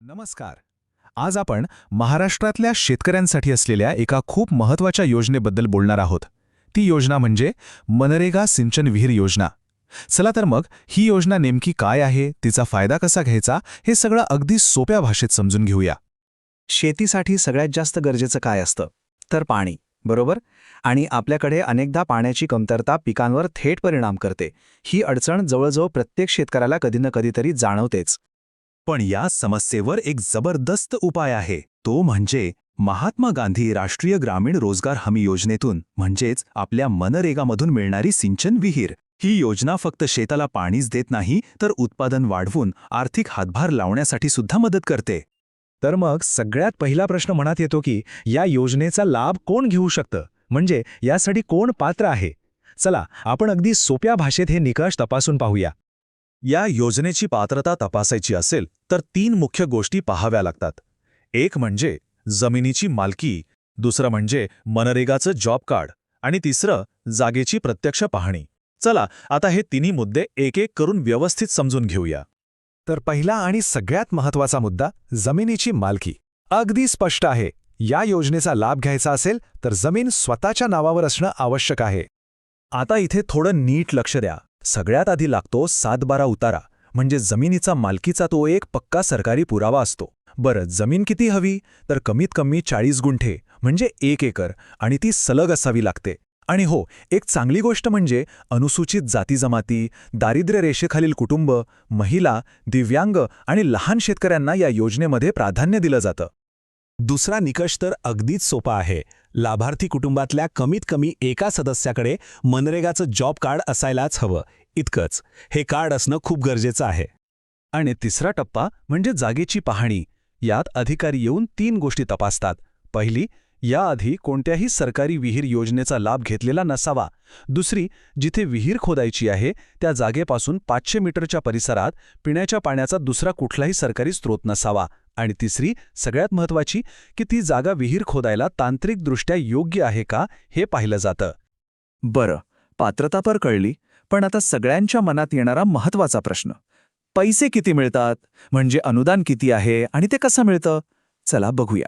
नमस्कार. आज आपण महाराष्ट्रातल्या शेतकऱ्यांसाठी असलेल्या एका खूप महत्त्वाच्या योजनेबद्दल बोलणार आहोत. ती योजना म्हणजे मनरेगा सिंचन विहीर योजना. चला तर मग ही योजना नेमकी काय आहे तिचा फायदा कसा घ्यायचा हे सगळं अगदी सोप्या भाषेत समजून घेऊया. शेतीसाठी सगळ्यात जास्त गरजेचं काय असतं? तर पाणी बरोबर? आणि आपल्याकडे अनेकदा पाण्याची कमतरता पिकांवर थेट परिणाम करते. ही अडचण जवळजवळ प्रत्येक शेतकऱ्याला कधी ना कधीतरी जाणवतेच. पण या समस्येवर एक जबरदस्त उपाय आहे. तो म्हणजे महात्मा गांधी राष्ट्रीय ग्रामीण रोजगार हमी योजनेतून म्हणजेच आपल्या मनरेगामधून मिळणारी सिंचन विहीर. ही योजना फक्त शेताला पाणीच देत नाही तर उत्पादन वाढवून आर्थिक हातभार लावण्यासाठी सुद्धा मदत करते. तर मग सगळ्यात पहिला प्रश्न मनात येतो की या योजनेचा लाभ कोण घेऊ शकतं? म्हणजे यासाठी कोण पात्र आहे? चला आपण अगदी सोप्या भाषेत हे निकष तपासून पाहूया. या योजनेची पात्रता तपासायची असेल तर तीन मुख्य गोष्टी पाहाव्या लागतात. एक म्हणजे जमिनीची मालकी दुसरं म्हणजे मनरेगाचं जॉब कार्ड आणि तिसरं जागेची प्रत्यक्ष पाहणी. चला आता हे तिन्ही मुद्दे एक एक करून व्यवस्थित समजून घेऊया. तर पहिला आणि सगळ्यात महत्त्वाचा मुद्दा जमिनीची मालकी. अगदी स्पष्ट आहे या योजनेचा लाभ घ्यायचा असेल तर जमीन स्वतःच्या नावावर असणं आवश्यक आहे. आता इथे थोडं नीट लक्ष द्या. सगळ्यात आधी लागतो सातबारा उतारा म्हणजे जमिनीचा मालकीचा तो एक पक्का सरकारी पुरावा असतो. बरं जमीन किती हवी? तर कमीत कमी चाळीस गुंठे म्हणजे एक एकर आणि ती सलग असावी लागते. आणि हो एक चांगली गोष्ट म्हणजे अनुसूचित जाती जमाती दारिद्र्य रेषेखालील कुटुंब महिला दिव्यांग आणि लहान शेतकऱ्यांना या योजनेमध्ये प्राधान्य दिलं जातं. दुसरा निकष तर अगदीच सोपा आहे लाभार्थी कुटुंबातल्या कमीत कमी एका सदस्याकडे मनरेगाचं जॉब कार्ड असायलाच हवं. इतकंच. हे कार्ड असणं खूप गरजेचं आहे. आणि तिसरा टप्पा म्हणजे जागेची पाहणी. यात अधिकारी येऊन तीन गोष्टी तपासतात. पहिली याआधी कोणत्याही सरकारी विहीर योजनेचा लाभ घेतलेला नसावा. दुसरी जिथे विहीर खोदायची आहे त्या जागेपासून पाचशे मीटरच्या परिसरात पिण्याच्या पाण्याचा दुसरा कुठलाही सरकारी स्रोत नसावा. आणि तिसरी सगळ्यात महत्वाची की ती जागा विहीर खोदायला तांत्रिकदृष्ट्या योग्य आहे का हे पाहिलं जातं. बरं पात्रता पर कळली पण आता सगळ्यांच्या मनात येणारा महत्त्वाचा प्रश्न. पैसे किती मिळतात? म्हणजे अनुदान किती आहे? आणि ते कसं मिळतं? चला बघूया.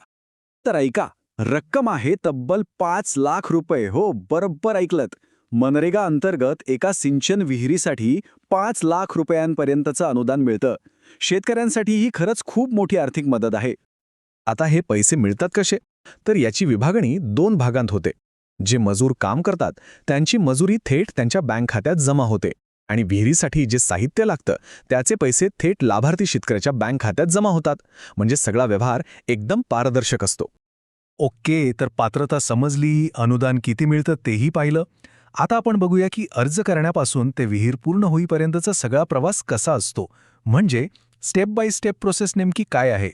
तर ऐका रक्कम आहे तब्बल पाच लाख रुपये. हो बरोबर ऐकलत. मनरेगा अंतर्गत एका सिंचन विहिरीसाठी पाच लाख रुपयांपर्यंतचं अनुदान मिळतं. शेतकऱ्यांसाठी ही खरंच खूप मोठी आर्थिक मदत आहे. आता हे पैसे मिळतात कसे? तर याची विभागणी दोन भागांत होते. जे मजूर काम करतात त्यांची मजुरी थेट त्यांच्या बँक खात्यात जमा होते आणि विहिरीसाठी जे साहित्य लागतं त्याचे पैसे थेट लाभार्थी शेतकऱ्याच्या बँक खात्यात जमा होतात. म्हणजे सगळा व्यवहार एकदम पारदर्शक असतो. ओके तर पात्रता समजली अनुदान किती मिळतं तेही पाहिलं. आता आपण बघूया की अर्ज करण्यापासून ते विहीर पूर्ण होईपर्यंतचा सगळा प्रवास कसा असतो. म्हणजे स्टेप बाय स्टेप प्रोसेस नेमकी काय आहे?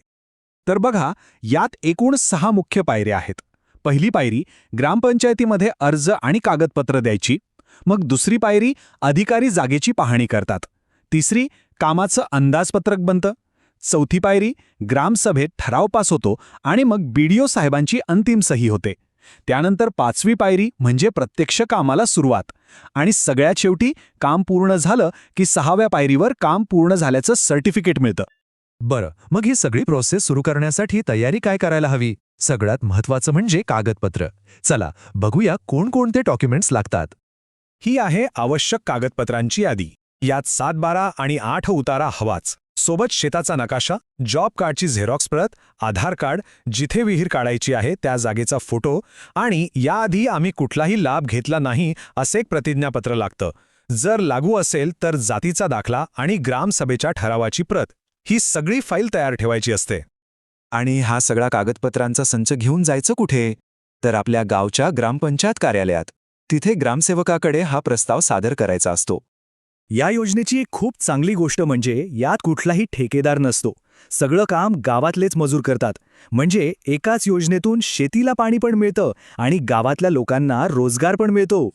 तर बघा यात एकूण सहा मुख्य पायऱ्या आहेत. पहिली पायरी ग्रामपंचायतीमध्ये अर्ज आणि कागदपत्र द्यायची. मग दुसरी पायरी अधिकारी जागेची पाहणी करतात. तिसरी कामाचं अंदाजपत्रक बनतं. चौथी पायरी ग्रामसभेत ठराव पास होतो आणि मग बीडीओ साहेबांची अंतिम सही होते. त्यानंतर पाचवी पायरी म्हणजे प्रत्यक्ष कामाला सुरुवात. आणि सगळ्यात शेवटी काम पूर्ण झालं की सहाव्या पायरीवर काम पूर्ण झाल्याचं सर्टिफिकेट मिळतं. बरं मग ही सगळी प्रोसेस सुरू करण्यासाठी तयारी काय करायला हवी? सगळ्यात महत्वाचं म्हणजे कागदपत्र. चला बघूया कोणकोणते डॉक्युमेंट्स लागतात. ही आहे आवश्यक कागदपत्रांची यादी. यात सात बारा आणि आठ उतारा हवाच. सोबत शेताचा नकाशा जॉब कार्डची झेरॉक्स प्रत आधार कार्ड जिथे विहीर काढायची आहे त्या जागेचा फोटो आणि याआधी आम्ही कुठलाही लाभ घेतला नाही असे एक प्रतिज्ञापत्र लागतं. जर लागू असेल तर जातीचा दाखला आणि ग्रामसभेच्या ठरावाची प्रत. ही सगळी फाईल तयार ठेवायची असते. आणि हा सगळा कागदपत्रांचा संच घेऊन जायचं कुठे? तर आपल्या गावच्या ग्रामपंचायत कार्यालयात. तिथे ग्रामसेवकाकडे हा प्रस्ताव सादर करायचा असतो. या योजनेची एक खूप चांगली गोष्ट म्हणजे यात कुठलाही ठेकेदार नसतो. सगळं काम गावातलेच मजूर करतात. म्हणजे एकाच योजनेतून शेतीला पाणी पण मिळतं आणि गावातल्या लोकांना रोजगार पण मिळतो.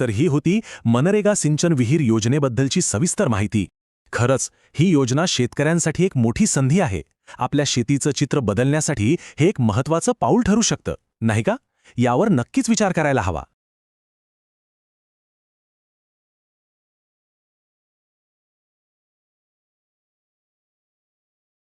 तर ही होती मनरेगा सिंचन विहीर योजनेबद्दलची सविस्तर माहिती. खरंच ही योजना शेतकऱ्यांसाठी एक मोठी संधी आहे. आपल्या शेतीचं चित्र बदलण्यासाठी हे एक महत्वाचं पाऊल ठरू शकतं नाही का? यावर नक्कीच विचार करायला हवा.